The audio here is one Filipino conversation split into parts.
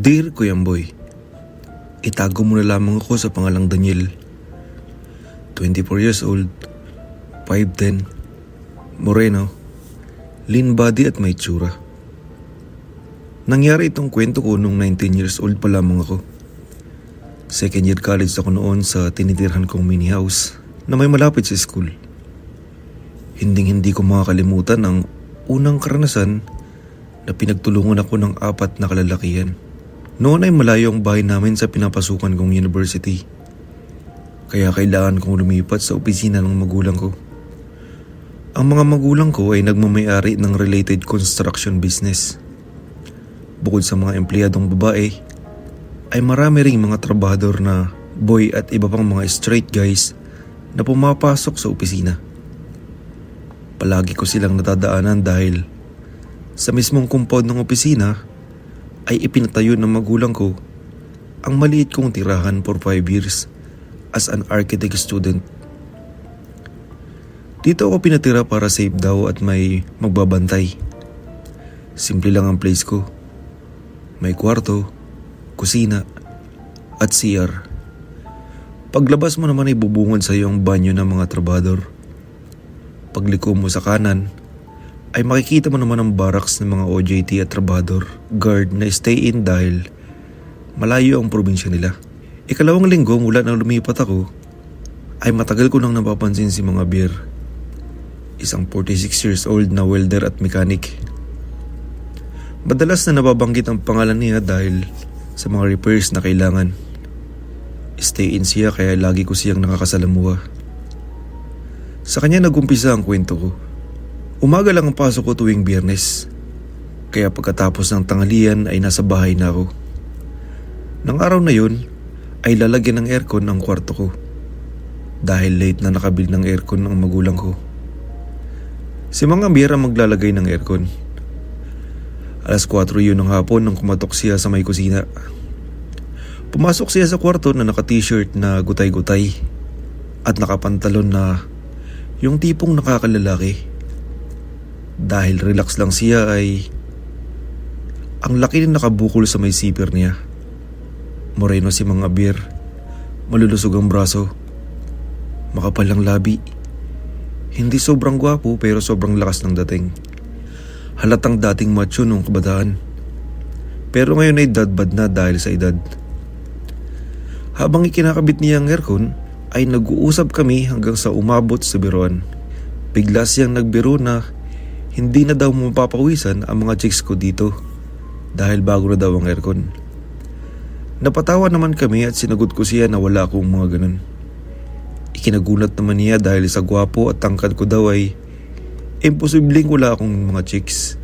Dear Kuyamboy, itago mo na lamang ako sa pangalang Daniel. 24 years old, 5'10", moreno, lean body at may tsura. Nangyari itong kwento ko nung 19 years old pa lamang ako. Second year college ako noon sa tinitirhan kong mini house na may malapit sa school. Hinding hindi ko makakalimutan ang unang karanasan na pinagtulungan ako ng apat na kalalakihan. Noon ay malayo ang bahay namin sa pinapasukan kong university. Kaya kailangan kong lumipat sa opisina ng magulang ko. Ang mga magulang ko ay nagmamayari ng related construction business. Bukod sa mga empleyadong babae, ay marami ring mga trabahador na boy at iba pang mga straight guys na pumapasok sa opisina. Palagi ko silang natadaanan dahil sa mismong compound ng opisina ay ipinatayo ng magulang ko ang maliit kong tirahan for 5 years as an architect student. Dito ako pinatira para safe daw at may magbabantay. Simple lang ang place ko. May kwarto, kusina, at CR. Paglabas mo naman ay bubungad sa iyo ang banyo ng mga trabador. Pagliko mo sa kanan, ay makikita mo naman ang barracks ng mga OJT at trabador, guard na stay in dahil malayo ang probinsya nila. Ikalawang linggo mula nang lumipat ako, ay matagal ko nang napapansin si mga beer. Isang 46 years old na welder at mechanic. Madalas na nababanggit ang pangalan niya dahil sa mga repairs na kailangan. Stay in siya kaya lagi ko siyang nakakasalamuha. Sa kanya nagumpisa ang kwento ko. Umaga lang ang pasok ko tuwing biyernes. Kaya pagkatapos ng tanghalian ay nasa bahay na ako. Nang araw na yun, ay lalagyan ng aircon ang kwarto ko. Dahil late na nakabil ng aircon ang magulang ko. Si mga biyera maglalagay ng aircon. Alas 4 yun ng hapon nang kumatok siya sa may kusina. Pumasok siya sa kwarto na naka-t-shirt na gutay-gutay at nakapantalon na yung tipong nakakalalaki. Dahil relax lang siya ay ang laki na nakabukol sa may sipir niya. Moreno si mga beer, malulusog ang braso, makapal ang labi. Hindi sobrang gwapo pero sobrang lakas ng dating. Halatang dating macho nung kabataan. Pero ngayon ay dadbad na dahil sa edad. Habang ikinakabit niya ang aircon, ay nag-uusap kami hanggang sa umabot sa biroan. Bigla siyang nagbiro na hindi na daw mapapawisan ang mga chicks ko dito dahil bago na daw ang aircon. Napatawa naman kami at sinagot ko siya na wala akong mga ganun. Ikinagulat naman niya dahil sa gwapo at tangkad ko daw ay imposibleng wala akong mga chicks.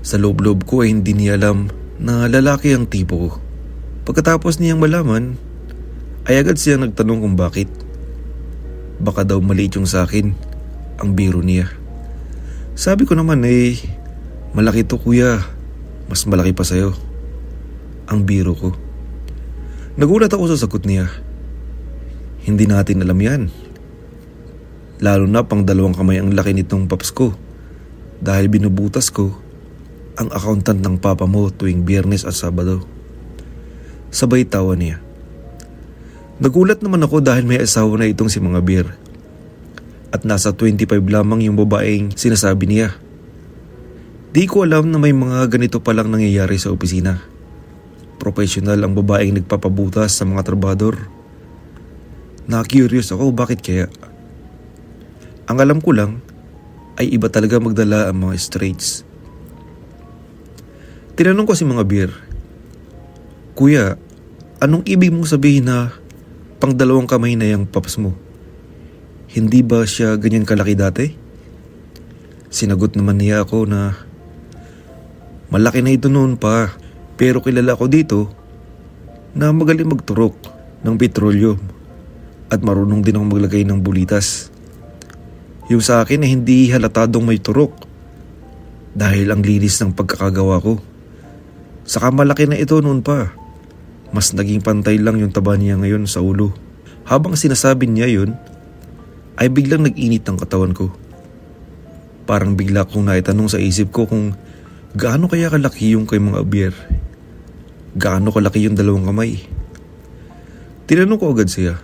Sa loob-loob ko ay hindi niya alam na lalaki ang tipo ko. Pagkatapos niyang malaman, ay agad siyang nagtanong kung bakit. Baka daw maliit yung sa akin, ang biro niya. Sabi ko naman eh, malaki to kuya, mas malaki pa sa'yo. Ang biro ko. Nagulat ako sa sagot niya. Hindi natin alam yan. Lalo na pang dalawang kamay ang laki nitong paps ko. Dahil binubutas ko ang accountant ng papa mo tuwing biyernes at sabado. Sabay tawa niya. Nagulat naman ako dahil may asawa na itong si mga beer. At nasa 25 lamang yung babaeng sinasabi niya. Di ko alam na may mga ganito palang nangyayari sa opisina. Professional ang babaeng nagpapabutas sa mga trabador. Na-curious ako bakit kaya. Ang alam ko lang ay iba talaga magdala ang mga straights. Tinanong ko si mga beer, Kuya, anong ibig mong sabihin na pang dalawang kamay na yung paps mo? Hindi ba siya ganyan kalaki dati? Sinagot naman niya ako na malaki na ito noon pa pero kilala ko dito na magaling magturok ng petrolyo at marunong din akong maglagay ng bulitas. Yung sa akin ay hindi halatadong may turok dahil ang linis ng pagkakagawa ko. Saka malaki na ito noon pa. Mas naging pantay lang yung taba niya ngayon sa ulo. Habang sinasabi niya yun, ay biglang nag-init ang katawan ko. Parang bigla kong naitanong sa isip ko kung Gaano kaya kalaki yung kay mga abier? Gaano kalaki yung dalawang kamay? Tinanong ko agad siya,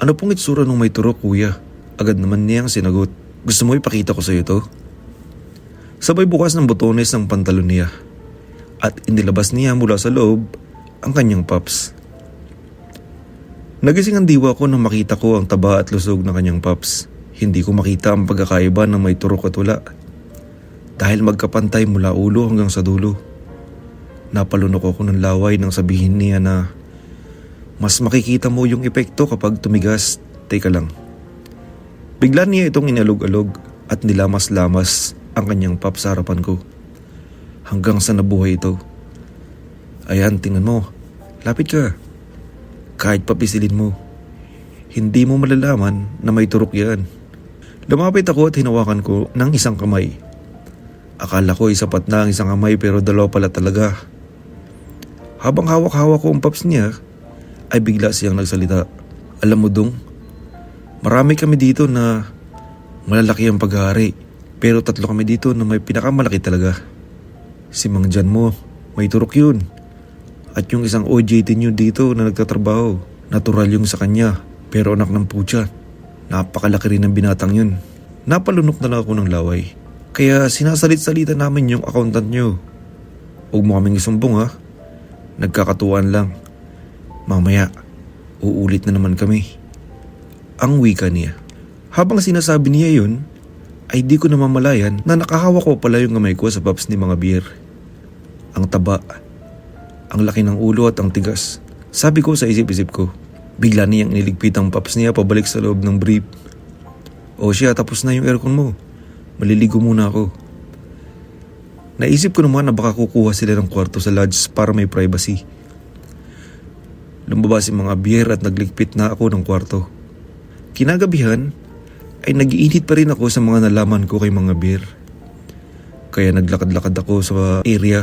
ano pong itsura nung may turok kuya? Agad naman niyang sinagot, gusto mo ipakita ko sa iyo to? Sabay bukas ng botones ng pantalon niya at inilabas niya mula sa loob ang kanyang paps. Nagising ang diwa ko nang makita ko ang taba at lusog ng kanyang paps. Hindi ko makita ang pagkakaiba ng may turok at wala. Dahil magkapantay mula ulo hanggang sa dulo. Napalunok ako ng laway nang sabihin niya na mas makikita mo yung epekto kapag tumigas. Teka lang. Bigla niya itong inalog-alog at nilamas-lamas ang kanyang pap sa harapan ko. Hanggang sa nabuhay ito. Ayan, tingnan mo. Lapit ka. Kahit papisilin mo. Hindi mo malalaman na may turok yan. Lumapit ako at hinawakan ko ng isang kamay. Akala ko ay sapat na ang isang kamay pero dalawa pala talaga. Habang hawak-hawak ko ang paps niya, ay bigla siyang nagsalita. Alam mo dong, marami kami dito na malalaki ang paghahari. Pero tatlo kami dito na may pinakamalaki talaga. Si Mang Jan mo, may turok yun. At yung isang OJT nyo dito na nagtatrabaho, natural yung sa kanya. Pero anak ng putya, napakalaki rin ng binatang yun. Napalunok na lang ako ng laway. Kaya sinasalit-salita namin yung accountant nyo. Huwag mo kaming isumbong ha. Nagkakatuwaan lang. Mamaya, uulit na naman kami. Ang wika niya. Habang sinasabi niya yun, ay di ko namamalayan na nakahawak ko pala yung kamay ko sa paps ni mga beer. Ang taba, ang laki ng ulo at ang tigas. Sabi ko sa isip-isip ko, bigla niyang iniligpit ang paps niya pabalik sa loob ng brief. O siya, tapos na yung aircon mo. Maliligo muna ako. Naisip ko naman na baka kukuha sila ng kwarto sa lodge para may privacy. Lumabas si mga beer at nagligpit na ako ng kwarto. Kinagabihan, ay nagiinit pa rin ako sa mga nalaman ko kay mga beer. Kaya naglakad-lakad ako sa area.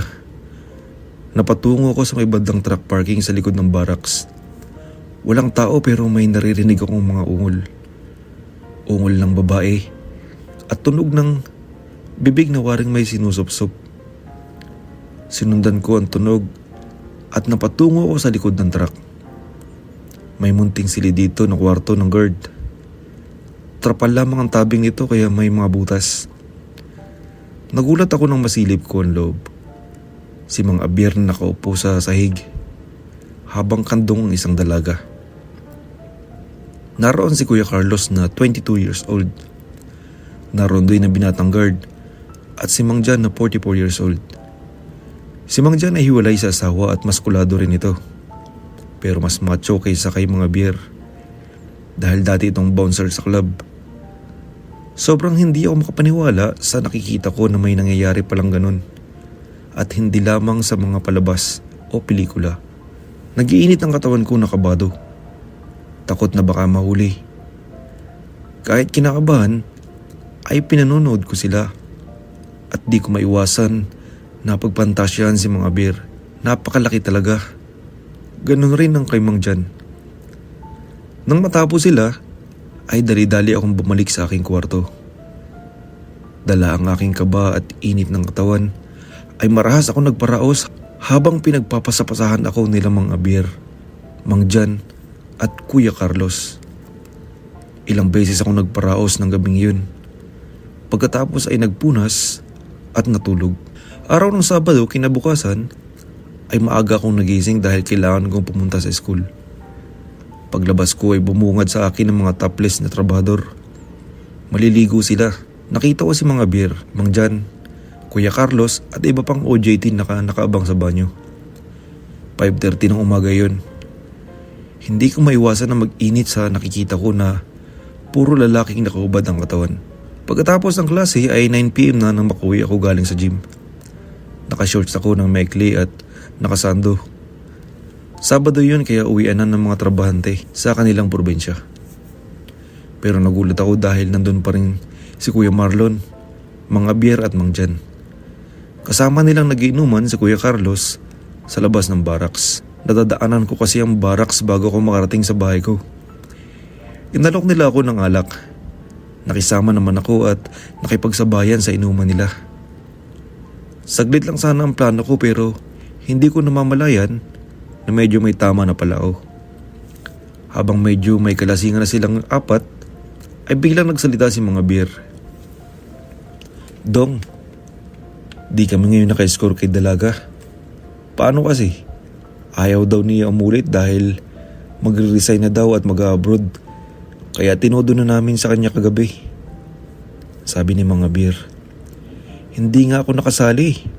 Napatungo ako sa may bandang truck parking sa likod ng barracks. Walang tao pero may naririnig akong mga ungol. Ungol ng babae at tunog ng bibig na waring may sinusopsop. Sinundan ko ang tunog at napatungo ako sa likod ng truck. May munting sili dito na kwarto ng guard. Trapal lamang ang tabing nito kaya may mga butas. Nagulat ako nang masilip ko ang loob. Si Mang Abir na nakaupo sa sahig habang kandong ang isang dalaga. Naroon si Kuya Carlos na 22 years old. Naroon din na binatang guard at si Mang Jan na 44 years old. Si Mang Jan ay hiwalay sa asawa at maskulado rin ito. Pero mas macho kaysa kay mga beer. Dahil dati itong bouncer sa club. Sobrang hindi ako makapaniwala sa nakikita ko na may nangyayari palang ganun. At hindi lamang sa mga palabas o pelikula. Nagiinit ang katawan ko nakabado. Takot na baka mahuli. Kahit kinakabahan, ay pinanonood ko sila. At di ko maiwasan na pagpantasyan si mga beer. Napakalaki talaga. Ganon rin ang kay Mang Jan. Nang matapos sila, ay dali-dali akong bumalik sa aking kwarto. Dala ang aking kaba at init ng katawan, ay marahas ako nagparaos habang pinagpapasapasahan ako nila Mang Abir, Mang Jan at Kuya Carlos. Ilang beses ako nagparaos ng gabing yun. Pagkatapos ay nagpunas at natulog. Araw ng Sabado kinabukasan ay maaga akong nagising dahil kailangan kong pumunta sa school. Paglabas ko ay bumungad sa akin ng mga topless na trabador. Maliligo sila. Nakita ko si mga beer, Mang Jan, Kuya Carlos at iba pang OJT naka nakaabang sa banyo. 5.30 ng umaga yon. Hindi ko maiwasan na mag-init sa nakikita ko na puro lalaking nakaubad ang katawan. Pagkatapos ng klase ay 9pm na nang makuwi ako galing sa gym. Nakashorts ako ng maikli at nakasando. Sabado yun kaya uwian na ng mga trabahante sa kanilang probinsya. Pero nagulat ako dahil nandun pa rin si Kuya Marlon, Mang Abier at Mang Jan. Kasama nilang nagiinuman si Kuya Carlos sa labas ng barracks. Nadadaanan ko kasi ang barracks bago ako makarating sa bahay ko. Inalok nila ako ng alak. Nakisama naman ako at nakipagsabayan sa inuman nila. Saglit lang sana ang plano ko pero hindi ko namamalayan na medyo may tama na pala ako. Habang medyo may kalasingan na silang apat, ay biglang nagsalita si mga beer. Dong, di kami ngayon naka-score kay Dalaga. Paano kasi? Ayaw daw niya umulit dahil magre-resign na daw at mag-abroad. Kaya tinodo na namin sa kanya kagabi. Sabi ni mga beer. Hindi nga ako nakasali.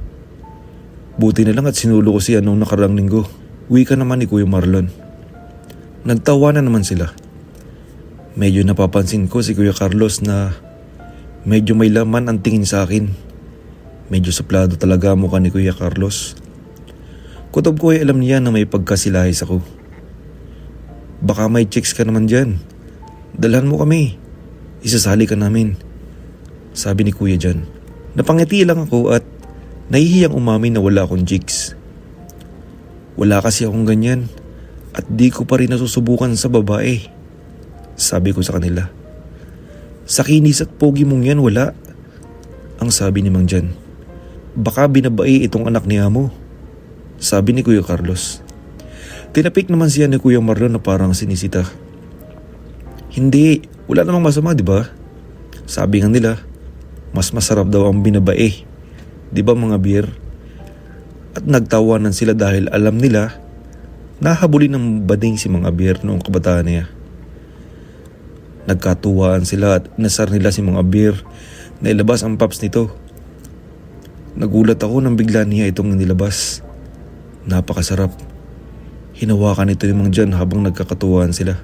Buti na lang at sinulo ko siya nung nakarang linggo. Uwi ka naman ni Kuya Marlon. Nagtawa na naman sila. Medyo napapansin ko si Kuya Carlos na medyo may laman ang tingin sa akin. Medyo suplado talaga mukha ni Kuya Carlos. Kutob ko ay alam niya na may pagkasilahis ako. Baka may chicks ka naman dyan. Dalhan mo kami. Isasali ka namin. Sabi ni Kuya Jan. Napangiti lang ako at nahihiyang umamin na wala akong chicks. Wala kasi akong ganyan at di ko pa rin nasusubukan sa babae. Sabi ko sa kanila. Sa kinis at pogi mong yan wala. Ang sabi ni Mang Jan. Baka binabae itong anak ni Amo. Sabi ni Kuya Carlos. Tinapik naman siya ni Kuya Marlon na parang sinisita. Hindi, wala namang masama, di ba? Sabi nga nila, mas masarap daw ang binabae. Di ba mga beer? At nagtawanan sila dahil alam nila nahabulin ng bading si mga beer noong kabataan niya. Nagkatuwaan sila at nasar nila si mga beer na ilabas ang paps nito. Nagulat ako nang bigla niya itong nilabas. Napakasarap. Hinawakan ito ni Mang Jan habang nagkakatuwaan sila.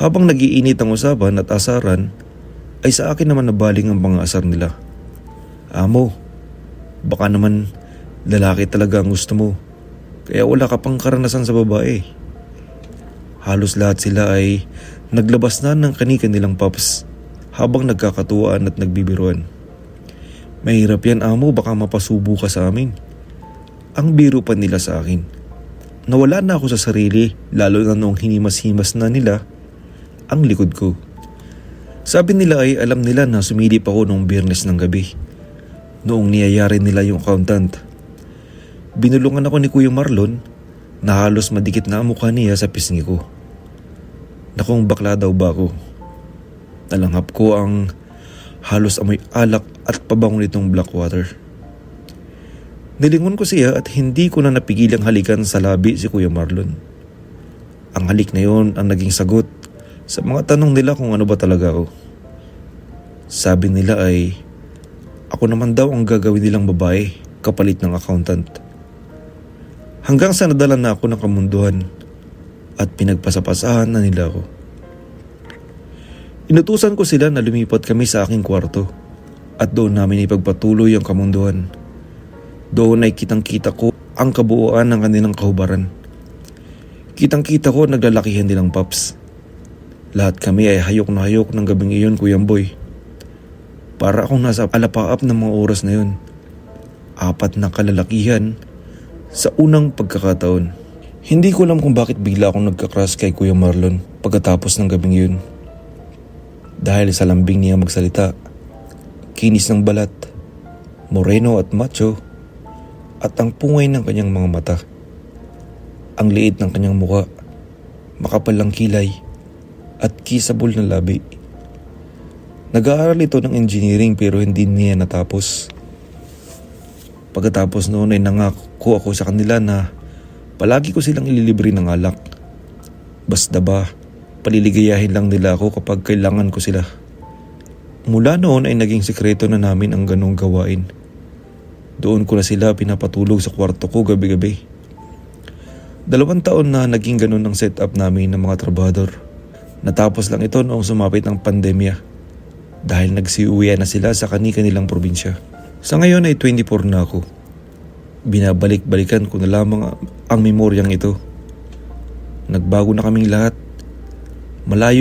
Habang nagiinit ang usapan at asaran, ay sa akin naman nabaling ang pangasar nila. Amo, baka naman lalaki talaga ang gusto mo. Kaya wala ka pang karanasan sa babae. Halos lahat sila ay naglabas na ng kanika nilang pops habang nagkakatuwaan at nagbibiruan. Mahirap yan amo baka mapasubo ka sa amin. Ang biro pa nila sa akin. Nawala na ako sa sarili lalo na noong hinimas-himas na nila ang likod ko. Sabi nila ay alam nila na sumilip ako noong biyernes ng gabi. Noong niyayari nila yung accountant. Binulungan ako ni Kuya Marlon na halos madikit na ang mukha niya sa pisngi ko. Nakong bakla daw ba ako? Nalanghap ko ang halos amoy alak at pabango nitong black water. Nilingon ko siya at hindi ko na napigilang halikan sa labi si Kuya Marlon. Ang halik na yon ang naging sagot sa mga tanong nila kung ano ba talaga ako. Sabi nila ay ako naman daw ang gagawin nilang babae kapalit ng accountant. Hanggang sa nadala na ako ng kamunduhan at pinagpasapasahan na nila ako. Inutusan ko sila na lumipat kami sa aking kwarto at doon namin ipagpatuloy ang kamunduhan. Doon ay kitang kita ko ang kabuuan ng kanilang kahubaran. Kitang kita ko naglalakihan nilang paps. Lahat kami ay hayok na hayok ng gabing iyon, Kuyang Boy. Para akong nasa alapaap ng mga oras na yun. Apat na kalalakihan sa unang pagkakataon. Hindi ko alam kung bakit bigla akong nagka-crush kay Kuya Marlon pagkatapos ng gabing yun. Dahil sa lambing niya magsalita, kinis ng balat, moreno at macho, at ang pungay ng kanyang mga mata. Ang liit ng kanyang muka, makapal lang kilay, at kisabol na labi. Nag-aaral ito ng engineering pero hindi niya natapos. Pagkatapos noon ay nangako ako sa kanila na palagi ko silang ililibre ng alak. Basta ba, paliligayahin lang nila ako kapag kailangan ko sila. Mula noon ay naging sikreto na namin ang ganong gawain. Doon ko na sila pinapatulog sa kwarto ko gabi-gabi. Dalawang taon na naging ganun ang setup namin ng mga trabador. Natapos lang ito noong sumapit ang pandemya dahil nagsiuwi na sila sa kani-kanilang probinsya. Sa ngayon ay 24 na ako. Binabalik-balikan ko na lamang ang memoryang ito. Nagbago na kaming lahat. Malayo